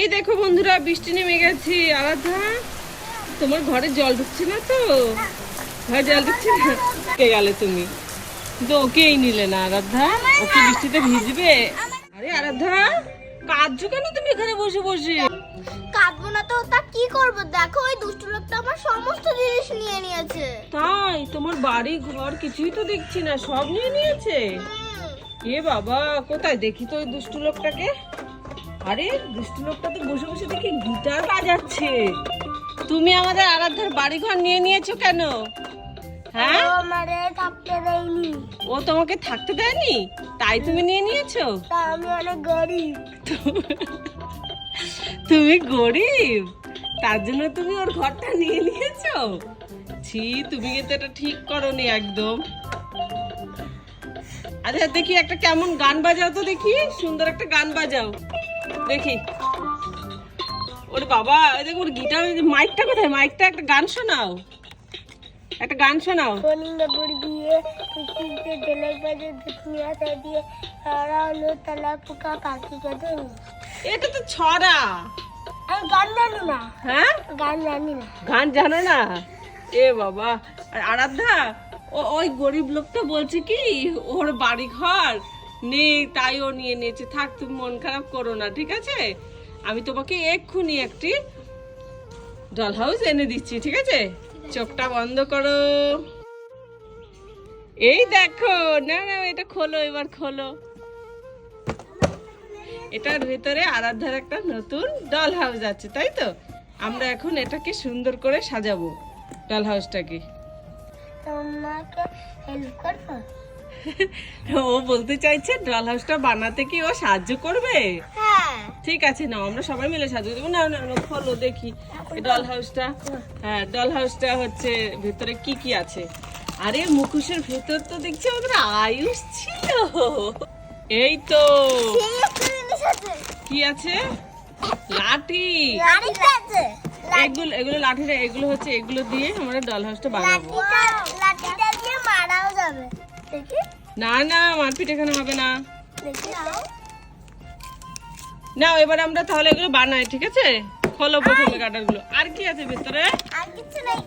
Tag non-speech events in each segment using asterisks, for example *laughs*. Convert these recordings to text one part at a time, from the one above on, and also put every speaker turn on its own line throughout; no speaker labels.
এই দেখো বন্ধুরা বৃষ্টি নেমে গেছে আরাধা। তোমার ঘরে জল ঢুকছে না তো? ঘরে জল ঢুকছে না? কে গেলে তুমি? কিন্তু ওকেই নিলে না আরাধা। ওকে বৃষ্টিতে ভিজবে? আরে আরাধা কাঁদছো কেন তুমি এখানে বসে বসে?
কাঁদবো না তো তা কি করব? দেখো ওই দুষ্টু লোকটা আমার সমস্ত জিনিস নিয়ে নিয়েছে।
তাই? তোমার বাড়ি ঘর কিছুই তো দেখছি না সব নিয়ে নিয়েছে? এ বাবা কোথায়? দেখি তো ওই দুষ্টু লোকটাকে। আরে দুষ্টু লোকটা তো বসে বসে দেখি গিটার বাজাচ্ছে। তুমি আমাদের আরাধ্যার বাড়ি ঘর নিয়ে নিয়েছো কেন? হ্যাঁ?
আমারে থাকতে দেয়নি।
ও তোমাকে থাকতে দেয়নি? তাই তুমি নিয়ে নিয়েছো?
আমি অনেক গরিব।
তুমি গরিব? তার জন্য তুমি ওর ঘরটা নিয়ে নিয়েছো? ছি তুমি কিন্তু এটা ঠিক করনি একদম। আচ্ছা দেখি একটা কেমন গান বাজাও তো দেখি। সুন্দর একটা গান বাজাও। দেখি। ওরে বাবা দেখো ওর গিটার মাইকটা কোথায়? মাইকটা একটা গান শোনাও। একটা গান শোনাও।
গুড় দিয়ে বাজে দুনিয়া দিয়ে সারা হলো তালা পোকা পাখি
এটা তো ছড়া।
আমি গান জানি না।
হ্যাঁ?
গান জানি না।
গান জানো না? এ বাবা আর আরাধ্যা ও ওই গরিব লোকটা বলছে কি ওর বাড়ি ঘর নেই তাই ও নিয়ে নিয়েছে থাক, তুমি মন খারাপ করো না, ঠিক আছে? আমি তোমাকে এক্ষুনি একটি ডল হাউস এনে দিচ্ছি, ঠিক আছে? চোখটা বন্ধ করো। এই দেখো, না না, এটা খোলো, এবার খোলো। এটার ভেতরে আরাধ্যার একটা নতুন ডল হাউস আছে, তাই তো? আমরা এখন এটাকে সুন্দর করে সাজাবো ডল হাউসটাকে
তোমাকে হেল্প করব? *laughs*
ও বলতে চাইছে ডল হাউসটা বানাতে কি ও সাহায্য করবে?
হ্যাঁ।
ঠিক আছে না আমরা সবাই মিলে সাহায্য করব। না না খোলো দেখি। ডল হাউসটা হ্যাঁ ডল হাউসটা হচ্ছে ভেতরে কি কি আছে? আরে মুখোশের ভেতর তো দেখছি আমাদের আয়ুষ ছিল। এই তো। কি আছে? লাঠি। এগুলো এগুলো লাঠিটা এগুলো হচ্ছে এগুলো দিয়ে আমরা ডল হাউসটা বানাবো।
লাঠিটা দিয়ে মারাও যাবে। দেখি।
না না মারপিট এখানে হবে না।
দেখি
না এবার আমরা তাহলে এগুলো বানাই ঠিক আছে? খোলো প্রথমে কাটারগুলো আর কি আছে ভেতরে?
আর কিছু নাই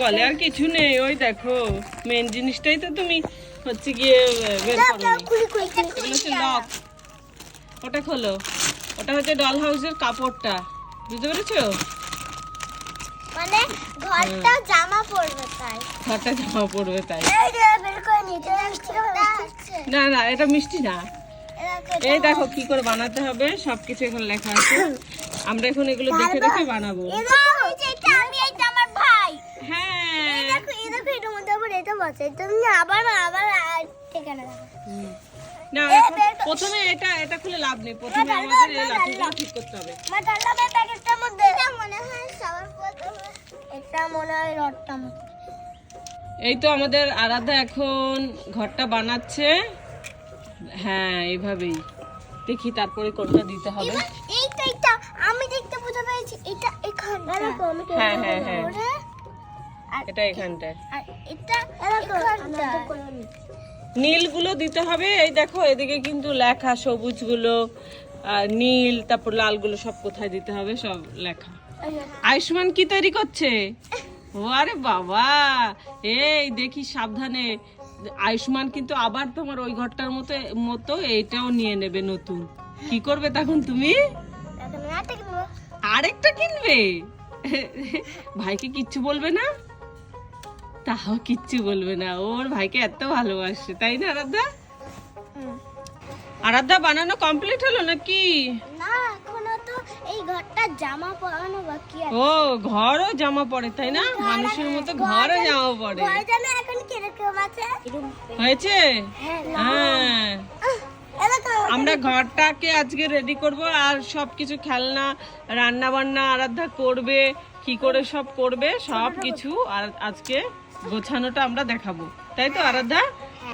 বলে আর কিছু নেই ওই দেখো মেন জিনিসটাই তো তুমি হচ্ছে গিয়ে বের লক ওটা খোলো। ওটা হচ্ছে ডল হাউসের কাপড়টা। বুঝতে পেরেছ?
মানে ঘরটা জামা পরবে তাই।
ঘরটা জামা পড়বে তাই। না না এটা মিষ্টি না। এই দেখো কি করে বানাতে হবে সবকিছু এখানে লেখা আছে। আমরা এখন এগুলো দেখে দেখে বানাবো। হ্যাঁ।
আবার এটা বসে তুমি আবার আবার ঠিকানা।
না প্রথমে এটা এটা খুলে লাভ নেই। প্রথমে আমাদের এই লাঠিগুলো ঠিক করতে হবে।
মা ডাল্লা মে প্যাকেটটার মধ্যে। এটা মনে হয় সবার প্রথমে এটা মনে হয় রডটার মধ্যে
এই তো আমাদের আরাধা এখন ঘরটা বানাচ্ছে। হ্যাঁ এইভাবেই। দেখি তারপরে কোনটা দিতে হবে।
এইটা এইটা। আমি দেখতে বুঝতে পেরেছি এটা এখানে দেখো আমি
হ্যাঁ, হ্যাঁ, হ্যাঁ। এটা এখানটায়।
আর এটা এখানটা
নীলগুলো দিতে হবে। এই দেখো এদিকে কিন্তু লেখা সবুজগুলো নীল তারপর লালগুলো সব কোথায় দিতে হবে সব লেখা। আয়ুষ্মান কি তৈরি করছে? ও আরে বাবা! এই দেখি সাবধানে। আয়ুষ্মান কিন্তু আবার তোমার ওই ঘরটার মতো মতো এইটাও নিয়ে নেবে নতুন। কি করবে তখন তুমি? আরেকটা কিনবে? ভাইকে কিচ্ছু বলবে না? তাও কিচ্ছু বলবে না। ওর ভাইকে এত ভালোবাসে তাই না আরাধ্যা? আরাধ্যা বানানো কমপ্লিট হলো নাকি?
না এখনও তো এই ঘরটা জামা পরানো বাকি আছে।
ও ঘরও জামা পড়ে তাই না? মানুষের মতো ঘরও জামা পড়ে
ঘর জানো এখন কীরকম আছে?
হয়েছে?
হ্যাঁ
হ্যাঁ। আমরা ঘরটাকে আজকে রেডি করব আর সব কিছু খেলনা রান্না বান্না আরাধ্যা করবে কি করে সব করবে সব কিছু আর আজকে গোছানোটা আমরা দেখাবো। তাই তো আরাধ্যা?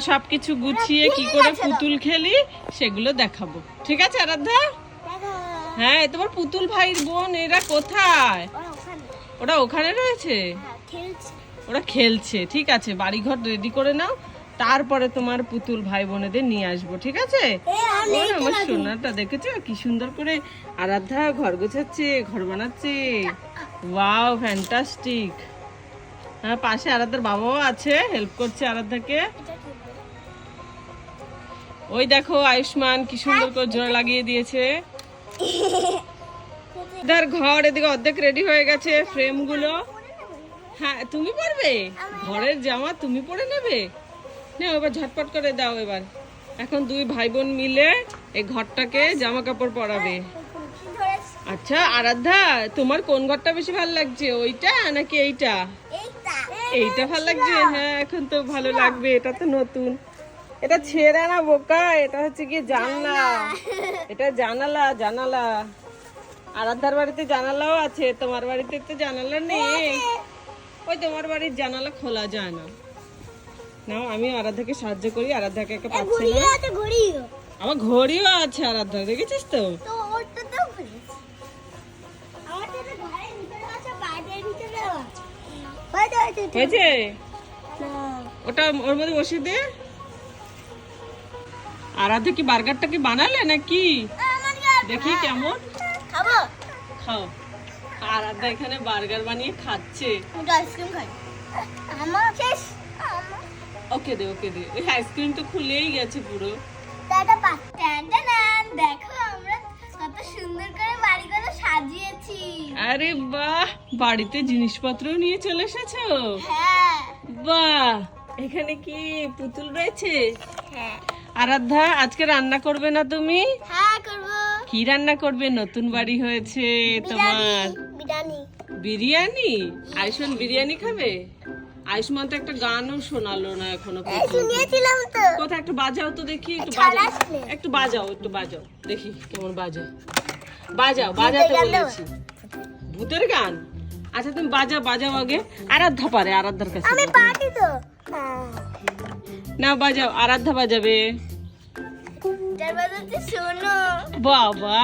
সব কিছু গুছিয়ে কি করে পুতুল খেলি সেগুলো দেখাবো। ঠিক আছে আরাধ্যা? হ্যাঁ তোমার পুতুল ভাইয়ের বোন এরা কোথায়?
ওরা ওখানে।
রয়েছে?
হ্যাঁ খেলছে।
ওরা খেলছে ঠিক আছে। বাড়িঘর রেডি করে নাও তারপরে তোমার পুতুল ভাই বোনেদের নিয়ে আসব ঠিক আছে? আমার সোনাটা দেখেছ? কি সুন্দর করে আরাধ্যা ঘর গোছাচ্ছে ঘর বানাচ্ছে। Wow fantastic. হ্যাঁ পাশে আরাধ্যার বাবাও আছে হেল্প করছে আরাধ্যাকে ওই দেখো আয়ুষ্মান, কি সুন্দর করে জোড়া লাগিয়ে দিয়েছে। ধর ঘর এদিকে অর্ধেক রেডি হয়ে গেছে ফ্রেমগুলো হ্যাঁ তুমি পরবে? ঘরের জামা তুমি পরে নেবে? না এবার ঝটপট করে দাও এবার। এখন দুই ভাই বোন মিলে এই ঘরটাকে জামা কাপড় পরাবে। আচ্ছা আরাধ্যা, তোমার কোন ঘরটা বেশি ভালো লাগছে, ওইটা নাকি এইটা?
এইটা
ভালো লাগছে? হ্যাঁ এখন তো ভালো লাগবে এটা তো নতুন। এটা ছেঁড়া না বোকা এটা হচ্ছে কি জানলা। এটা জানালা জানালা। আরাধ্যার বাড়িতে জানালাও আছে তোমার বাড়িতে তো জানালা নেই। ওই তোমার বাড়ির জানালা খোলা যায় না। নাও আমি আরাধ্যাকে সাহায্য করি আরাধ্যাকে একা পাচ্ছে না। আমার ঘড়িও আছে আরাধ্যা দেখেছিস তো হয়েছে ওটা ওর মধ্যে বসিয়ে দে। আরাধ্যা কি বার্গারটা কি বানালে নাকি? দেখি কেমন।
খাব?
খাও। আরাধ্যা এখানে বার্গার বানিয়ে খাচ্ছে।
আইসক্রিম খাই। আমার শেষ।
ওকে দে ওকে দে। আইসক্রিম তো খুলেই গেছে পুরো।
দেখো। সাজিয়েছি।
আরে বাহ বাড়িতে জিনিসপত্র নিয়ে চলে এসেছ?
হ্যাঁ।
বাহ এখানে কি পুতুল রয়েছে?
হ্যাঁ।
আরাধ্যা আজকে রান্না করবে না তুমি?
হ্যাঁ করব।
কি রান্না করবে? নতুন বাড়ি হয়েছে তোমার।
বিরিয়ানি।
বিরিয়ানি? আয়ুষ্মান বিরিয়ানি খাবে? আয়ুষ্মান তো একটা গানও শোনালো না এখনও
শুনিয়েছিলাম তো।
কোথায়? একটু বাজাও তো দেখি একটু বাজাও। একটু বাজাও একটু বাজাও। দেখি কেমন বাজাও বাজাও বাজাতে বলেছি। ভূতের গান? আচ্ছা তুমি বাজাও বাজাও আগে। আরাধ্যা পারে আরাধ্যার কাছে
আমি। পার্টি তো।
না বাজাও আরাধ্যা বাজাবে।
শোনো।
বাবা।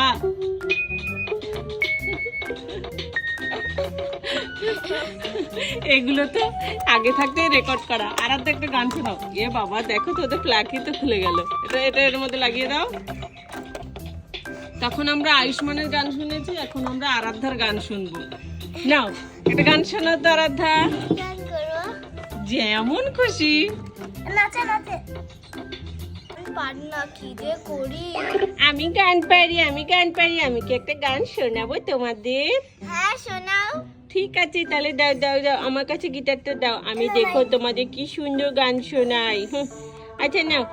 এগুলো তো আগে থাকতে রেকর্ড করা। আর আর একটা গান শোনাও। এ বাবা দেখো তো ওদের প্লাকি তো খুলে গেল। এটা এটা এর মধ্যে লাগিয়ে দাও। তখন আমরা আয়ুষ্মানের গান শুনেছি এখন আমরা আরাধ্যার গান শুনব। নাও একটা গান শোনাও তো আরাধ্যা। যেমন খুশি।
নাচে নাচে। আমি
গান পারি আমি গান পারি আমি কি একটা গান শোনাবো তোমাদের?
হ্যাঁ শোনাও।
ঠিক আছে তাহলে দাও দাও দাও আমার কাছে গিটারটা দাও। আমি দেখো তোমাদের কি সুন্দর গান শোনাই। আচ্ছা নাও।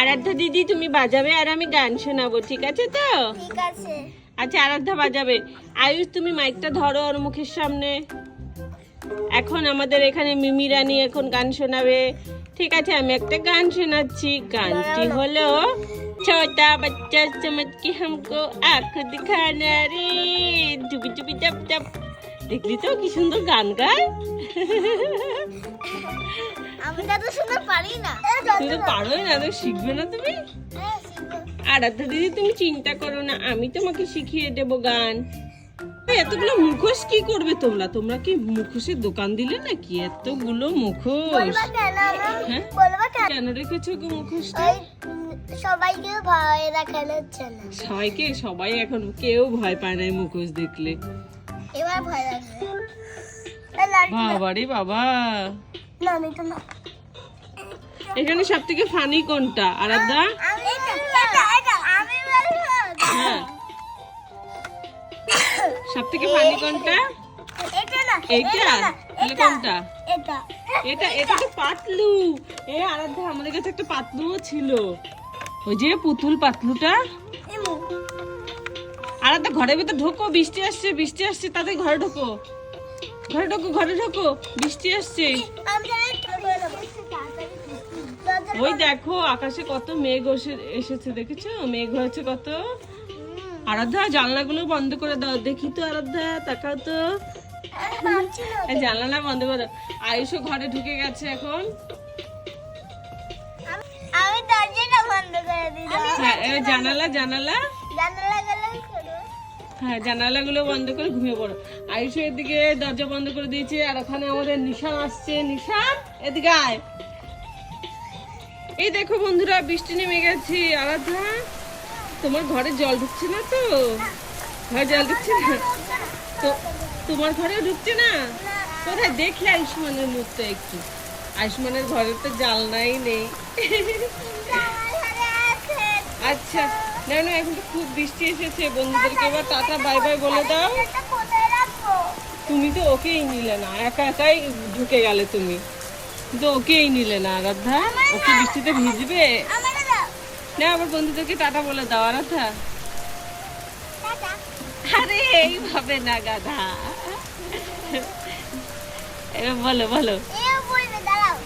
আরাধ্যা দিদি তুমি বাজাবে আর আমি গান শোনাবো ঠিক আছে তো?
ঠিক আছে।
আচ্ছা আরাধ্যা বাজাবে। আয়ুষ তুমি মাইকটা ধরো ওর মুখের সামনে। এখন আমাদের এখানে মিমি রানী এখন গান শোনাবে। ঠিক আছে আমি একটা গান শোনাচ্ছি। গানটি হলো ছোটা বাচ্চা চমৎকি হামকো আখ দিখানা রে। ডুবি ডুবি চাপ চাপ দেখলি তো কি সুন্দর গান গায় *laughs*
তো সুন্দর পারি না।
তুমি তো পারোই না তো শিখবে না তুমি। আরাধ্যা দিদি তুমি চিন্তা করো না আমি তোমাকে শিখিয়ে দেবো গান। এতগুলো মুখোশ কি করবে তোমরা? তোমরা কি মুখোশের দোকান দিলে নাকি? এতগুলো মুখোশ।
কেন
হ্যাঁ?
কেন?
রেখেছো গো মুখোশটা?
সবাইকে ভয়
সবাইকে? সবাই এখন কেউ ভয় পায় না মুখোশ দেখলে।
এবার ভয় লাগবে।
বাবা রে বাবা।
না আমি না।
এখানে সব থেকে ফানি কোনটা? আরাধ্যা? সব থেকে ফানি কোনটা?
এটা
এইটা? তাহলে কোনটা?
এটা
এটা এটা তো পাতলু। এ আরাধ্যা আমাদের কাছে একটা পাতলুও ছিল। ওই যে পুতুল পাতলুটা। আরাধ্যা ঘরের ভিতর ঢোকো বৃষ্টি আসছে বৃষ্টি আসছে তাদের ঘরে ঢোকো। ঘরে ঢোকো ঘরে ঢোকো। বৃষ্টি আসছে। ওই দেখো আকাশে কত মেঘ এসে- এসেছে দেখেছ? মেঘ হয়েছে কত। আরাধ্যা জানলাগুলো বন্ধ করে দাও। দেখি তো আরাধ্যা তাকাও তো। জানলা বন্ধ করে দাও। আয়ুষও ঘরে ঢুকে গেছে এখন।
আমি- আমি দরজাটা বন্ধ করে দিলাম।
হ্যাঁ জানালা জানালা।
জানালা
হ্যাঁ জানালাগুলো বন্ধ করে ঘুমিয়ে পড়ো। আয়ুষ এদিকে দরজা বন্ধ করে দিয়েছে, আর ওখানে আমাদের নিশান আসছে। নিশান, এদিকে আয়। এই দেখো বন্ধুরা, বৃষ্টি নেমে গেছে আরাধা তোমার ঘরে জল ঢুকছে না তো? ঘরে জল ঢুকছে না? তো তোমার ঘরে ঢুকছে না? কোথায়? দেখি আয়ুষ্মানের মুখটা একটু। আয়ুষ্মানের ঘরে তো জালনাই নেই। আচ্ছা না না এখন তো খুব বৃষ্টি এসেছে বন্ধুদেরকে এবার টাটা বাই বাই বলে দাও। তুমি তো ওকেই নিলে না একা একাই ঢুকে গেলে তুমি। কিন্তু ওকেই নিলে না আরাধ্যা। ওকে বৃষ্টিতে ভিজবে? না আবার বন্ধুদেরকে টাটা বলে দাও আরাধ্যা। আরে এইভাবে না গাধা। এবার বলো বলো।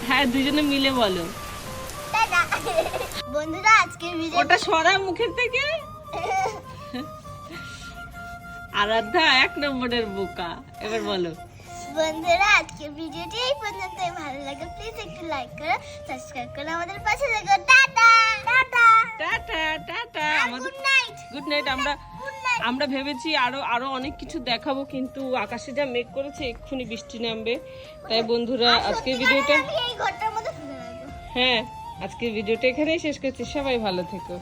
হ্যাঁ দুজনে মিলে বলো।
বন্ধুরা আজকের ভিডিও
ওটা সরা মুখের থেকে। আরাধ্যা এক নম্বরের বোকা। এবার বলো।
বন্ধুরা আজকের ভিডিওটি এই পর্যন্তই। ভালো লাগে প্লিজ একটু লাইক করো সাবস্ক্রাইব করে আমাদের পাশে থাকো। টাটা! টাটা!
Tata tata! আমাদের
গুড নাইট
গুড নাইট আমরা আমরা ভেবেছি আরও আরও অনেক কিছু দেখাবো কিন্তু আকাশে যা মেঘ করেছে এক্ষুনি বৃষ্টি নামবে। তাই বন্ধুরা আজকের ভিডিওটা হ্যাঁ। আজকের ভিডিওটা এখানেই শেষ করছি। সবাই ভালো থেকো।